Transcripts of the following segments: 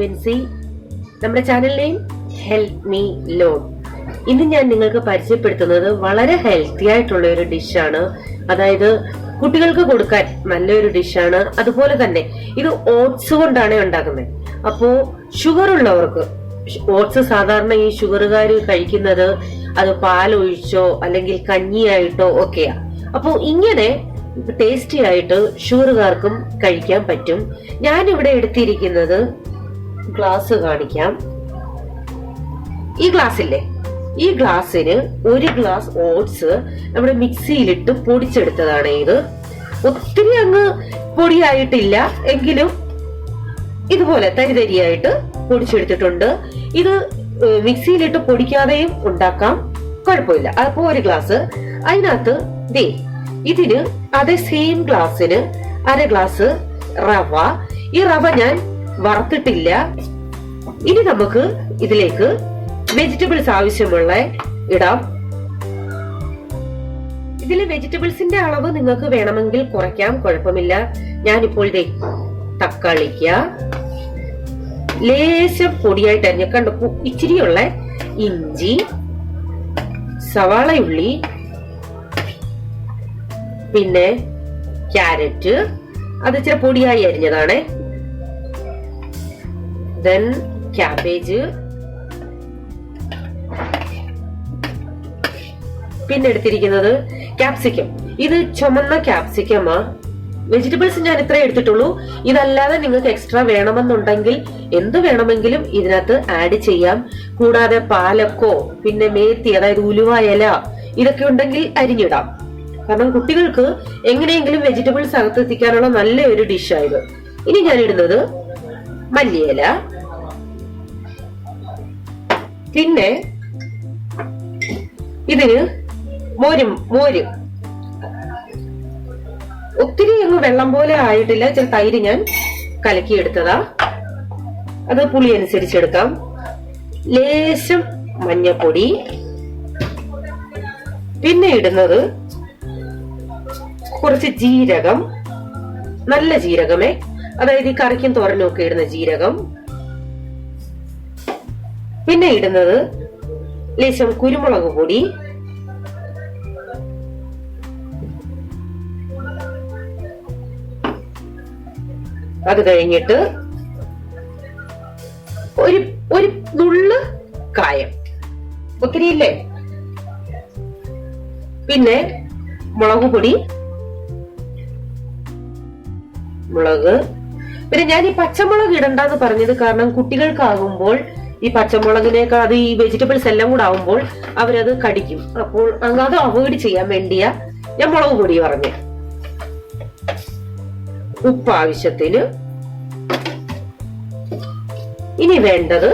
ബെൻസി. നമ്മുടെ channel name help me loan ഇന്ന് ഞാൻ നിങ്ങൾക്ക് പരിചയപ്പെടുത്തുന്നത് വളരെ ഹെൽത്തി ആയിട്ടുള്ള ഒരു ഡിഷാണ് അതായത് കുട്ടികൾക്ക് കൊടുക്കാൻ നല്ലൊരു ഡിഷാണ് അതുപോലെ തന്നെ ഇത് ഓട്സ് കൊണ്ടാണ് ഉണ്ടാക്കുന്നത്. അപ്പോ ഷുഗർ ഉള്ളവർക്ക് ഓട്സ് സാധാരണ ഈ ഷുഗറുകാർ കഴിക്കുന്നത് അത് പാലൊഴിച്ചോ അല്ലെങ്കിൽ കഞ്ഞിയായിട്ടോ ഒക്കെയാ. അപ്പോ ഇങ്ങനെ ടേസ്റ്റി ആയിട്ട് ഷുഗറുകാർക്കും കഴിക്കാൻ പറ്റും. ഞാൻ ഇവിടെ എടുത്തിരിക്കുന്നത് ഗ്ലാസ് കാണിക്കാം. ഈ ഗ്ലാസ് ഇല്ലേ? ഈ ഗ്ലാസ്സിന് ഒരു ഗ്ലാസ് ഓട്സ് നമ്മുടെ മിക്സിയിലിട്ട് പൊടിച്ചെടുത്തതാണ് ഇത്. ഒത്തിരി അങ്ങ് പൊടിയായിട്ടില്ല എങ്കിലും ഇതുപോലെ തരിതരിയായിട്ട് പൊടിച്ചെടുത്തിട്ടുണ്ട്. ഇത് മിക്സിയിലിട്ട് പൊടിക്കാതെയും ഉണ്ടാക്കാം. കുഴപ്പമില്ല. അപ്പോൾ ഒരു ഗ്ലാസ് അതിനകത്ത് ദേ ഇതിന് അതേ സെയിം ഗ്ലാസ്സിന് അര ഗ്ലാസ് റവ. ഈ റവ ഞാൻ വറുത്തിട്ടില്ല. ഇനി നമുക്ക് ഇതിലേക്ക് വെജിറ്റബിൾസ് ആവശ്യമുള്ള ഇടാം. ഇതിലെ വെജിറ്റബിൾസിന്റെ അളവ് നിങ്ങൾക്ക് വേണമെങ്കിൽ കുറയ്ക്കാം കുഴപ്പമില്ല. ഞാനിപ്പോൾ ദേ തക്കാളിക്ക ലേശം പൊടിയായിട്ട് അരിഞ്ഞ കണ്ടു? ഇച്ചിരിയുള്ള ഇഞ്ചി സവാളയുള്ളി പിന്നെ ക്യാരറ്റ്. അത് ഇച്ചിരി പൊടിയായി അരിഞ്ഞതാണ്. ദെൻ ക്യാബേജ് പിന്നെ എടുത്തിരിക്കുന്നത് ക്യാപ്സിക്കം ഇത് ചുമന്ന ക്യാപ്സിക്കമാ വെജിറ്റബിൾസ് ഞാൻ ഇത്രേ എടുത്തിട്ടുള്ളൂ. ഇതല്ലാതെ നിങ്ങൾക്ക് എക്സ്ട്രാ വേണമെന്നുണ്ടെങ്കിൽ എന്ത് വേണമെങ്കിലും ഇതിനകത്ത് ആഡ് ചെയ്യാം. കൂടാതെ പാലക്കോ പിന്നെ മേത്തി അതായത് ഉലുവ ഇല ഇതൊക്കെ ഉണ്ടെങ്കിൽ അരിഞ്ഞിടാം. കാരണം കുട്ടികൾക്ക് എങ്ങനെയെങ്കിലും വെജിറ്റബിൾസ് അകത്തെത്തിക്കാനുള്ള നല്ല ഒരു ഡിഷായത് ഇനി ഞാൻ ഇടുന്നത് മല്ലിയില. പിന്നെ ഇതിന് മോരും മോര്. ഒത്തിരി അങ്ങ് വെള്ളം പോലെ ആയിട്ടില്ല. ചില തൈര് ഞാൻ കലക്കിയെടുത്തതാ. അത് പുളി അനുസരിച്ചെടുക്കാം. ലേശം മഞ്ഞപ്പൊടി. പിന്നെ ഇടുന്നത് കുറച്ച് ജീരകം. നല്ല ജീരകമേ. അതായത് ഈ കറിക്കും തോരനും ഒക്കെ ഇടുന്ന ജീരകം. പിന്നെ ഇടുന്നത് ലേശം കുരുമുളക് പൊടി. അത് കഴിഞ്ഞിട്ട് ഒരു ഒരു നുള്ള് കായം. ഒത്തിരി ഇല്ലേ പിന്നെ മുളക് പൊടി. മുളക്. പിന്നെ ഞാൻ ഈ പച്ചമുളക് ഇടണ്ടെന്ന് പറഞ്ഞത് കാരണം കുട്ടികൾക്കാകുമ്പോൾ ഈ പച്ചമുളകിനേക്കാൾ അത് ഈ വെജിറ്റബിൾസ് എല്ലാം കൂടെ ആവുമ്പോൾ അവരത് കടിക്കും. അപ്പോൾ അത് അവോയ്ഡ് ചെയ്യാൻ വേണ്ടിയാ ഞാൻ മുളക് പൊടി പറഞ്ഞു. ഉപ്പ് ആവശ്യത്തിന്. ഇനി വേണ്ടത്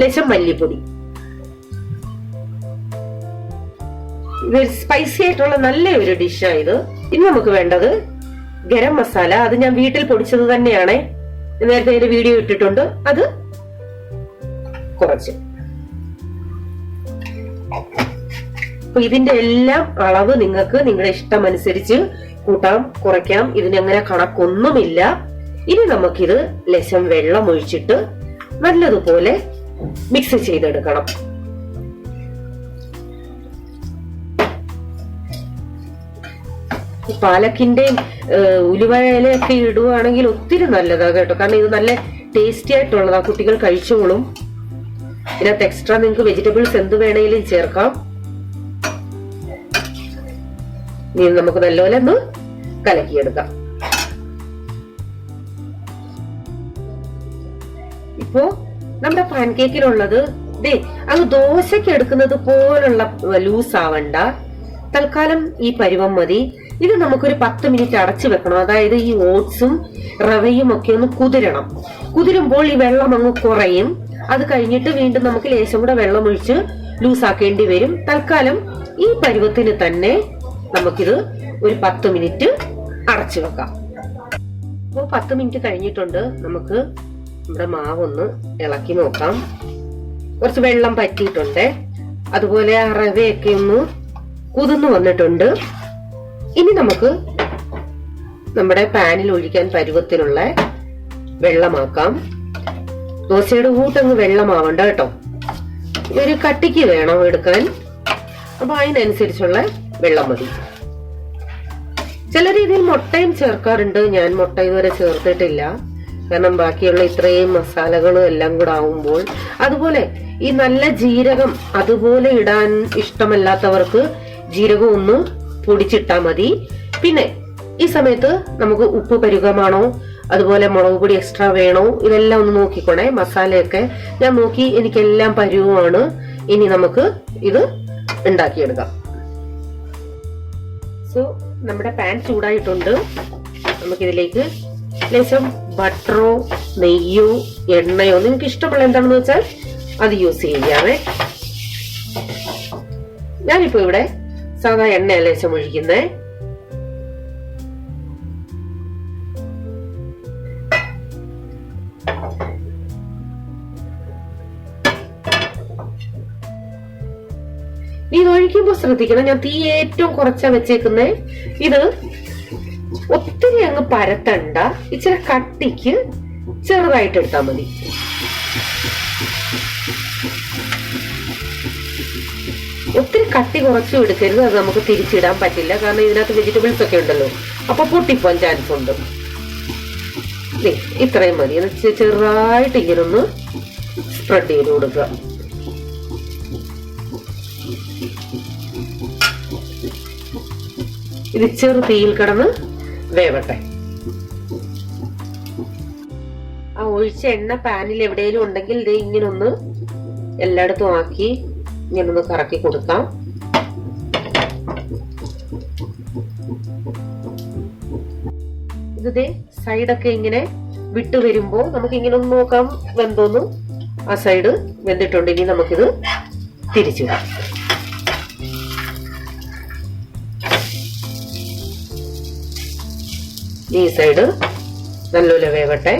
ലശം മല്ലിപ്പൊടി. സ്പൈസി ആയിട്ടുള്ള നല്ല ഒരു ഡിഷാണ് ഇത്. ഇനി നമുക്ക് വേണ്ടത് ഗരം മസാല. അത് ഞാൻ വീട്ടിൽ പൊടിച്ചത് തന്നെയാണ്. നേരത്തെ ഒരു വീഡിയോ ഇട്ടിട്ടുണ്ട്. അത് കുറച്ച്. അപ്പൊ ഇതിന്റെ എല്ലാം അളവ് നിങ്ങൾക്ക് നിങ്ങളുടെ ഇഷ്ടം അനുസരിച്ച് കൂട്ടാം കുറയ്ക്കാം. ഇതിനങ്ങനെ കണക്കൊന്നുമില്ല. ഇനി നമുക്കിത് ലശം വെള്ളം ഒഴിച്ചിട്ട് നല്ലതുപോലെ മിക്സ് ചെയ്തെടുക്കണം. പാലക്കിന്റെയും ഉലുവയിലൊക്കെ ഇടുവാണെങ്കിൽ ഒത്തിരി നല്ലതാ കേട്ടോ. കാരണം ഇത് നല്ല ടേസ്റ്റി ആയിട്ടുള്ളതാ. കുട്ടികൾ കഴിച്ചോളും. ഇതിനകത്ത് എക്സ്ട്രാ നിങ്ങൾക്ക് വെജിറ്റബിൾസ് എന്ത് വേണേലും ചേർക്കാം. ഇനി നമുക്ക് നല്ലപോലെ ഒന്ന് കലക്കിയെടുക്കാം. ഇപ്പോ നമ്മുടെ പാൻകേക്കിലുള്ളത് ദേ അങ്ങ് ദോശയ്ക്ക് എടുക്കുന്നത് പോലുള്ള ലൂസ് ആവണ്ട തൽക്കാലം ഈ പരുവം മതി. ഇത് നമുക്കൊരു പത്ത് മിനിറ്റ് അടച്ചു വെക്കണം. അതായത് ഈ ഓട്സും റവയും ഒക്കെ ഒന്ന് കുതിരണം. കുതിരുമ്പോൾ ഈ വെള്ളം അങ്ങ് കുറയും. അത് കഴിഞ്ഞിട്ട് വീണ്ടും നമുക്ക് ലേശം കൂടെ വെള്ളം ഒഴിച്ച് ലൂസാക്കേണ്ടി വരും. തൽക്കാലം ഈ പരുവത്തിന് തന്നെ നമുക്കിത് ഒരു പത്ത് മിനിറ്റ് അടച്ചു വെക്കാം. അപ്പോൾ പത്ത് മിനിറ്റ് കഴിഞ്ഞിട്ടുണ്ട്. നമുക്ക് നമ്മുടെ മാവൊന്ന് ഇളക്കി നോക്കാം. കുറച്ച് വെള്ളം പറ്റിയിട്ടുണ്ട്. അതുപോലെ റവയൊക്കെ ഒന്ന് കുതിർന്നു വന്നിട്ടുണ്ട്. ഇനി നമുക്ക് നമ്മുടെ പാനിൽ ഒഴിക്കാൻ പരുവത്തിനുള്ള വെള്ളമാക്കാം. ദോശയുടെ കൂട്ടങ്ങ് വെള്ളമാവണ്ട കേട്ടോ. ഒരു കട്ടിക്ക് വേണം എടുക്കാൻ. അപ്പൊ അതിനനുസരിച്ചുള്ള വെള്ളം മതി. ചില രീതിയിൽ മുട്ടയും ചേർക്കാറുണ്ട്. ഞാൻ മുട്ട ഇതുവരെ ചേർത്തിട്ടില്ല. കാരണം ബാക്കിയുള്ള ഇത്രയും മസാലകളും എല്ലാം കൂടെ ആവുമ്പോൾ അതുപോലെ ഈ നല്ല ജീരകം അതുപോലെ ഇടാൻ ഇഷ്ടമല്ലാത്തവർക്ക് ജീരകം ഒന്ന് പൊടിച്ചിട്ടാ മതി. പിന്നെ ഈ സമയത്ത് നമുക്ക് ഉപ്പ് പരുകമാണോ? അതുപോലെ മുളക് പൊടി എക്സ്ട്രാ വേണോ? ഇതെല്ലാം ഒന്ന് നോക്കിക്കോണേ. മസാലയൊക്കെ ഞാൻ നോക്കി എനിക്കെല്ലാം പരുവമാണ് ഇനി നമുക്ക് ഇത് ഉണ്ടാക്കിയെടുക്കാം. സോ നമ്മുടെ പാൻ ചൂടായിട്ടുണ്ട്. നമുക്കിതിലേക്ക് ലേശം ബട്ടറോ നെയ്യോ എണ്ണയോ നിങ്ങൾക്ക് ഇഷ്ടമുള്ള എന്താണെന്ന് വെച്ചാൽ അത് യൂസ് ചെയ്യാവേ ഞാനിപ്പോ ഇവിടെ സാധാ എണ്ണയല്ലേ നീ ഇത് ഒഴിക്കുമ്പോ ശ്രദ്ധിക്കണം. ഞാൻ തീ ഏറ്റവും കുറച്ചാ വെച്ചേക്കുന്നേ. ഇത് ഒത്തിരി അങ്ങ് പരത്തണ്ട. ഇച്ചിരി കട്ടിക്ക് ചെറുതായിട്ട് എടുത്താൽ മതി. ഒത്തിരി കട്ടി കുറച്ചും എടുക്കരുത് അത് നമുക്ക് തിരിച്ചിടാൻ പറ്റില്ല. കാരണം ഇതിനകത്ത് വെജിറ്റബിൾസ് ഒക്കെ ഉണ്ടല്ലോ. അപ്പോൾ പൊട്ടിപ്പോൻ ചാൻസ് ഉണ്ട്. ഇത്രയും മതി. എന്ന് ചെറുതായിട്ട് ഇങ്ങനെ ഒന്ന് സ്പ്രെഡ് ചെയ്ത് കൊടുക്കുക ഇത് ചെറു തീയിൽ കിടന്ന് വേവട്ടെ. ആ ഒഴിച്ച എണ്ണ പാനിൽ എവിടെയെങ്കിലും ഉണ്ടെങ്കിൽ ഇത് ഇങ്ങനൊന്ന് എല്ലായിടത്തും ആക്കി ഇങ്ങനെ കറക്കി കൊടുക്കാം. ഇതേ സൈഡൊക്കെ ഇങ്ങനെ വിട്ടു വരുമ്പോ നമുക്ക് ഇങ്ങനെ ഒന്ന് നോക്കാം വെന്തോന്ന്. ആ സൈഡ് വെന്തിട്ടുണ്ട്. ഇനി നമുക്കിത് തിരിച്ചു ഈ സൈഡ് നല്ലപോലെ വേവട്ടെ.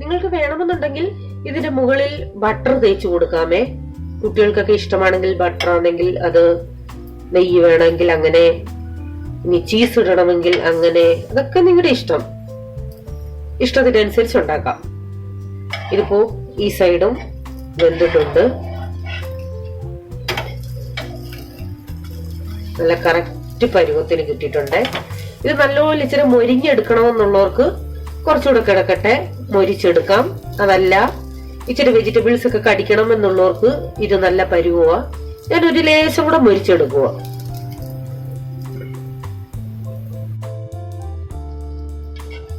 നിങ്ങൾക്ക് വേണമെന്നുണ്ടെങ്കിൽ ഇതിന്റെ മുകളിൽ ബട്ടർ തേച്ച് കൊടുക്കാമേ. കുട്ടികൾക്കൊക്കെ ഇഷ്ടമാണെങ്കിൽ ബട്ടർ ആണെങ്കിൽ അത് നെയ്യ് വേണമെങ്കിൽ അങ്ങനെ ഇനി ചീസ് ഇടണമെങ്കിൽ അങ്ങനെ അതൊക്കെ നിങ്ങളുടെ ഇഷ്ടം. ഇഷ്ടത്തിനനുസരിച്ച് ഉണ്ടാക്കാം. ഇതിപ്പോ ഈ സൈഡും വെന്തിട്ടുണ്ട്. നല്ല കറക്റ്റ് പരുവത്തിന് കിട്ടിയിട്ടുണ്ട്. ഇത് നല്ലപോലെ ഇച്ചിരി മൊരിഞ്ഞെടുക്കണമെന്നുള്ളവർക്ക് കുറച്ചുകൂടെ കിടക്കട്ടെ. മൊരിച്ചെടുക്കാം. അതല്ല ഇച്ചിരി വെജിറ്റബിൾസ് ഒക്കെ കടിക്കണം എന്നുള്ളവർക്ക് ഇത് നല്ല പരുവുക ഞാൻ ഒരു ലേശം കൂടെ മുരിച്ചെടുക്കുക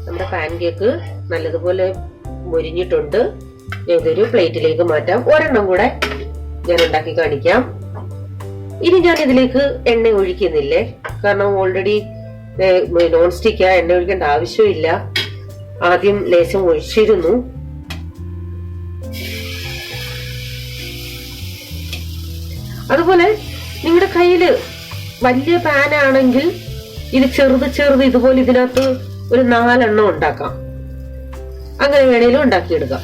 നമ്മുടെ പാൻ കേക്ക് നല്ലതുപോലെ മുരിഞ്ഞിട്ടുണ്ട്. ഇതൊരു പ്ലേറ്റിലേക്ക് മാറ്റാം. ഒരെണ്ണം കൂടെ ഞാൻ ഉണ്ടാക്കി കാണിക്കാം. ഇനി ഞാൻ ഇതിലേക്ക് എണ്ണ ഒഴിക്കുന്നില്ലേ? കാരണം ഓൾറെഡി നോൺ സ്റ്റിക്കാ എണ്ണ ഒഴിക്കേണ്ട ആവശ്യമില്ല. ആദ്യം ലേശം ഒഴിച്ചിരുന്നു. അതുപോലെ നിങ്ങളുടെ കയ്യിൽ വലിയ പാൻ ആണെങ്കിൽ ഇത് ചെറുത് ചെറുത് ഇതുപോലെ ഇതിനകത്ത് ഒരു നാലെണ്ണം ഉണ്ടാക്കാം. അങ്ങനെ വേണേലും ഉണ്ടാക്കിയെടുക്കാം.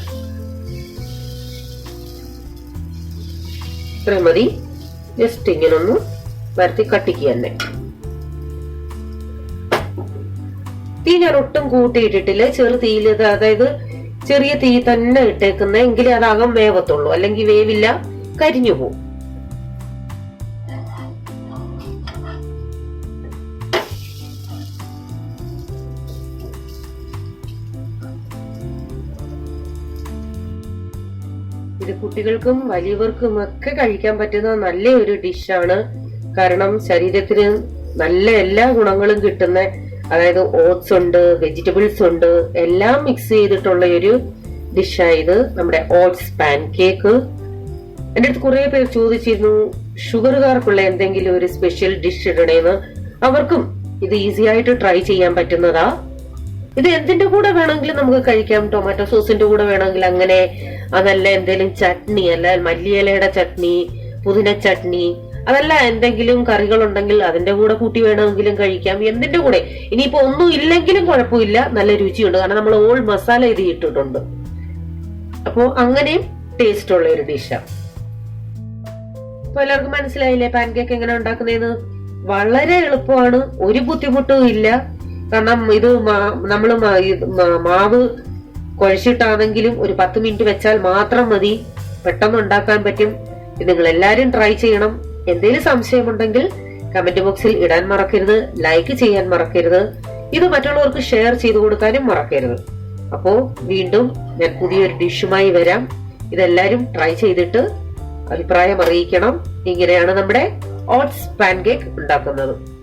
ഇത്രയും മതി. ജസ്റ്റ് ഇങ്ങനെ ഒന്ന് വരുത്തി കട്ടിക്കുക തന്നെ. തീ ഞാൻ ഒട്ടും കൂട്ടിയിട്ടിട്ടില്ല. ചെറു തീയിൽ അതായത് ചെറിയ തീ തന്നെ ഇട്ടേക്കുന്ന. എങ്കിലേ അതാകും വേവത്തുള്ളൂ. അല്ലെങ്കിൽ വേവില്ല കരിഞ്ഞു പോകും ഇത് കുട്ടികൾക്കും വലിയവർക്കും ഒക്കെ കഴിക്കാൻ പറ്റുന്ന നല്ല ഒരു ഡിഷാണ്. കാരണം ശരീരത്തിന് നല്ല എല്ലാ ഗുണങ്ങളും കിട്ടുന്ന അതായത് ഓട്സ് ഉണ്ട് വെജിറ്റബിൾസ് ഉണ്ട് എല്ലാം മിക്സ് ചെയ്തിട്ടുള്ള ഒരു ഡിഷായത് നമ്മുടെ ഓട്സ് പാൻ കേക്ക് എന്റെ അടുത്ത് കുറെ പേർ ചോദിച്ചിരുന്നു ഷുഗറുകാർക്കുള്ള എന്തെങ്കിലും ഒരു സ്പെഷ്യൽ ഡിഷ് ഇടണേന്ന്? അവർക്കും ഇത് ഈസി ആയിട്ട് ട്രൈ ചെയ്യാൻ പറ്റുന്നതാ. ഇത് എന്തിന്റെ കൂടെ വേണമെങ്കിലും നമുക്ക് കഴിക്കാം ടൊമാറ്റോ സോസിന്റെ കൂടെ വേണമെങ്കിൽ അങ്ങനെ അതല്ല എന്തെങ്കിലും ചട്നി അല്ല മല്ലിയിലയുടെ ചട്നി പുതിന ചട്നി അതല്ല എന്തെങ്കിലും കറികൾ ഉണ്ടെങ്കിൽ അതിന്റെ കൂടെ കൂട്ടി വേണമെങ്കിലും കഴിക്കാം എന്തിന്റെ കൂടെ? ഇനിയിപ്പോ ഒന്നും ഇല്ലെങ്കിലും കുഴപ്പമില്ല നല്ല രുചിയുണ്ട്. കാരണം നമ്മൾ ഓൾ മസാല ഇത് ഇട്ടിട്ടുണ്ട്. അപ്പോ അങ്ങനെയും ടേസ്റ്റ് ഉള്ള ഒരു ഡിഷാണ് അപ്പൊ എല്ലാവർക്കും മനസ്സിലായില്ലേ പാൻകേക്ക് എങ്ങനെ ഉണ്ടാക്കുന്നതെന്ന് വളരെ എളുപ്പമാണ് ഒരു ബുദ്ധിമുട്ടും ഇല്ല. കാരണം ഇത് നമ്മൾ മാവ് കുഴച്ചിട്ടാണെങ്കിലും ഒരു പത്ത് മിനിറ്റ് വെച്ചാൽ മാത്രം മതി. പെട്ടെന്ന് ഉണ്ടാക്കാൻ പറ്റും. ഇത് നിങ്ങൾ എല്ലാരും ട്രൈ ചെയ്യണം. എന്തെങ്കിലും സംശയമുണ്ടെങ്കിൽ കമന്റ് ബോക്സിൽ ഇടാൻ മറക്കരുത് ലൈക്ക് ചെയ്യാൻ മറക്കരുത്. ഇത് മറ്റുള്ളവർക്ക് ഷെയർ ചെയ്തു കൊടുക്കാനും മറക്കരുത്. അപ്പോ വീണ്ടും ഞാൻ പുതിയൊരു ഡിഷുമായി വരാം. ഇതെല്ലാരും ട്രൈ ചെയ്തിട്ട് അഭിപ്രായം അറിയിക്കണം. ഇങ്ങനെയാണ് നമ്മുടെ ഓട്സ് പാൻകേക്ക് ഉണ്ടാക്കുന്നത്.